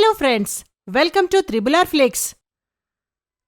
Hello friends welcome to త్రిబులార్ ఫ్లేక్స్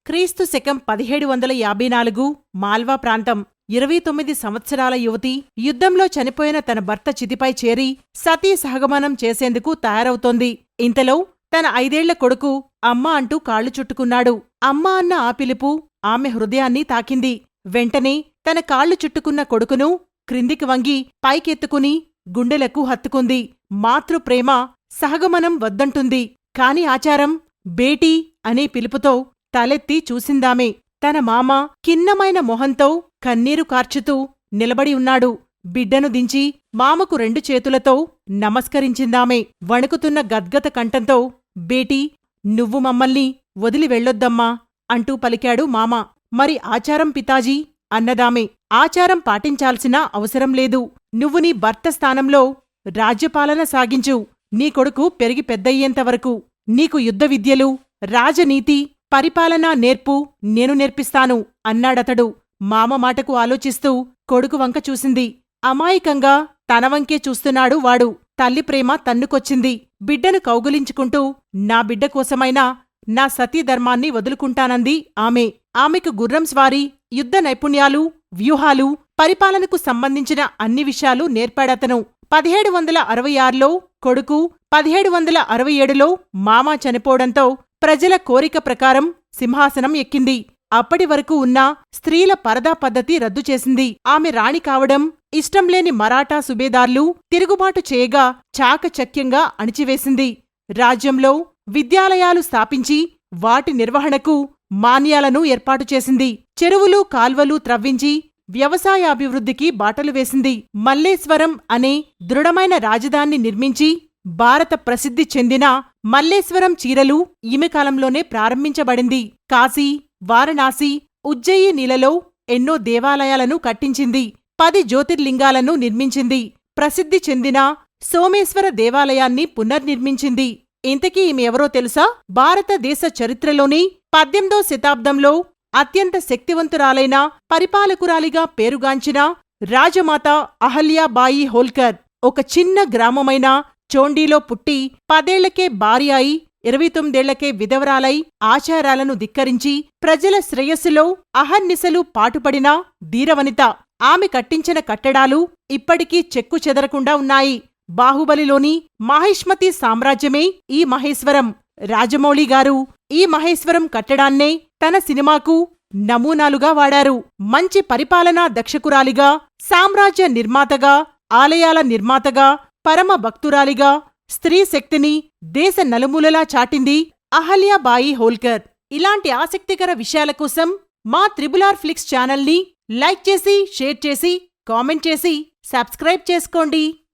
క్రీస్తు శకం పదిహేడు వందల యాభై నాలుగు మాల్వా ప్రాంతం. ఇరవై తొమ్మిది సంవత్సరాల యువతి యుద్ధంలో చనిపోయిన తన భర్త చితిపై చేరి సతీ సహగమనం చేసేందుకు తయారవుతోంది. ఇంతలో తన ఐదేళ్ళ కొడుకు అమ్మ అంటూ కాళ్ళు చుట్టుకున్నాడు. అమ్మ అన్న ఆ పిలుపు ఆమె హృదయాన్ని తాకింది. వెంటనే తన కాళ్ళు చుట్టుకున్న కొడుకును క్రిందికి వంగి పైకెత్తుకుని గుండెలకు హత్తుకుంది. మాతృప్రేమ సహగమనం వద్దంటుంది. కాని ఆచారం బేటీ అనే పిలుపుతో తలెత్తి చూసిందామే. తన మామ కిన్నమైన మొహంతో కన్నీరు కార్చుతూ నిలబడి ఉన్నాడు. బిడ్డను దించి మామకు రెండు చేతులతో నమస్కరించిందామే. వణుకుతున్న గద్గత కంఠంతో బేటీ నువ్వు మమ్మల్ని వదిలి వెళ్ళొద్దమ్మా అంటూ పలికాడు మామ. మరి ఆచారం పితాజీ అన్నదామే. ఆచారం పాటించాల్సిన అవసరం లేదు. నువ్వు నీ భర్త స్థానంలో రాజ్యపాలన సాగించు. నీ కొడుకు పెరిగి పెద్దయ్యేంతవరకు నీకు యుద్ధ విద్యలు రాజనీతి పరిపాలనా నేర్పు నేను నేర్పిస్తాను అన్నాడతడు. మామ మాటకు ఆలోచిస్తూ కొడుకు వంక చూసింది. అమాయకంగా తనవంకే చూస్తున్నాడు వాడు. తల్లి ప్రేమ తన్నుకొచ్చింది. బిడ్డను కౌగులించుకుంటూ నా బిడ్డ కోసమైనా నా సతీధర్మాన్ని వదులుకుంటానంది ఆమె. ఆమెకు గుర్రం స్వారీ యుద్ధ నైపుణ్యాలు వ్యూహాలు పరిపాలనకు సంబంధించిన అన్ని విషయాలు నేర్పాడతను. పదిహేడు వందల అరవై ఆరులో కొడుకు పదిహేడు వందల అరవై ఏడులో మామ చనిపోవడంతో ప్రజల కోరిక ప్రకారం సింహాసనం ఎక్కింది. అప్పటి వరకు ఉన్న స్త్రీల పరదా పద్ధతి రద్దు చేసింది. ఆమె రాణి కావడం ఇష్టంలేని మరాఠా సుబేదార్లు తిరుగుబాటు చేయగా చాకచక్యంగా అణిచివేసింది. రాజ్యంలో విద్యాలయాలు స్థాపించి వాటి నిర్వహణకు మాన్యాలను ఏర్పాటు చేసింది. చెరువులు కాల్వలు త్రవ్వించి వ్యవసాయాభివృద్ధికి బాటలు వేసింది మల్లేశ్వరం అనే దృఢమైన రాజధాన్ని నిర్మించి భారత ప్రసిద్ధి చెందిన మల్లేశ్వరం చీరలు ఈమె కాలంలోనే ప్రారంభించబడింది. కాశీ వారణాసి ఉజ్జయినిలలో ఎన్నో దేవాలయాలను కట్టించింది. పది జ్యోతిర్లింగాలను నిర్మించింది. ప్రసిద్ధి చెందిన సోమేశ్వర దేవాలయాన్ని పునర్నిర్మించింది. ఇంతకీ ఈమె ఎవరో తెలుసా? భారతదేశ చరిత్రలోని పద్దెనిమిదో శతాబ్దంలో అత్యంత శక్తివంతురాలైన పరిపాలకురాలిగా పేరుగాంచిన రాజమాత అహల్యాబాయి హోల్కర్ ఒక చిన్న గ్రామమైన చోండీలో పుట్టి పదేళ్ళకే భార్య అయి ఇరవై తొమ్మిదేళ్ళకే విధవరాలై ఆచారాలను ధిక్కరించి ప్రజల శ్రేయస్సులో అహర్నిశలు పాటుపడిన ధీరవనిత. ఆమె కట్టించిన కట్టడాలు ఇప్పటికీ చెక్కు చెదరకుండా ఉన్నాయి. బాహుబలిలోని మాహిష్మతి సామ్రాజ్యమే ఈ మహేశ్వరం. రాజమౌళి గారు ఈ మహేశ్వరం కట్టడాన్నే తన సినిమాకు నమూనాలుగా వాడారు. మంచి పరిపాలనా దక్షకురాలిగా సామ్రాజ్య నిర్మాతగా ఆలయాల నిర్మాతగా పరమ భక్తురాలిగా స్త్రీ శక్తిని దేశ నలుమూలలా చాటింది అహల్యాబాయి హోల్కర్. ఇలాంటి ఆసక్తికర విషయాల కోసం మా త్రిబులార్ ఫ్లిక్స్ ఛానల్ని లైక్ చేసి షేర్ చేసి కామెంట్ చేసి సబ్స్క్రైబ్ చేసుకోండి.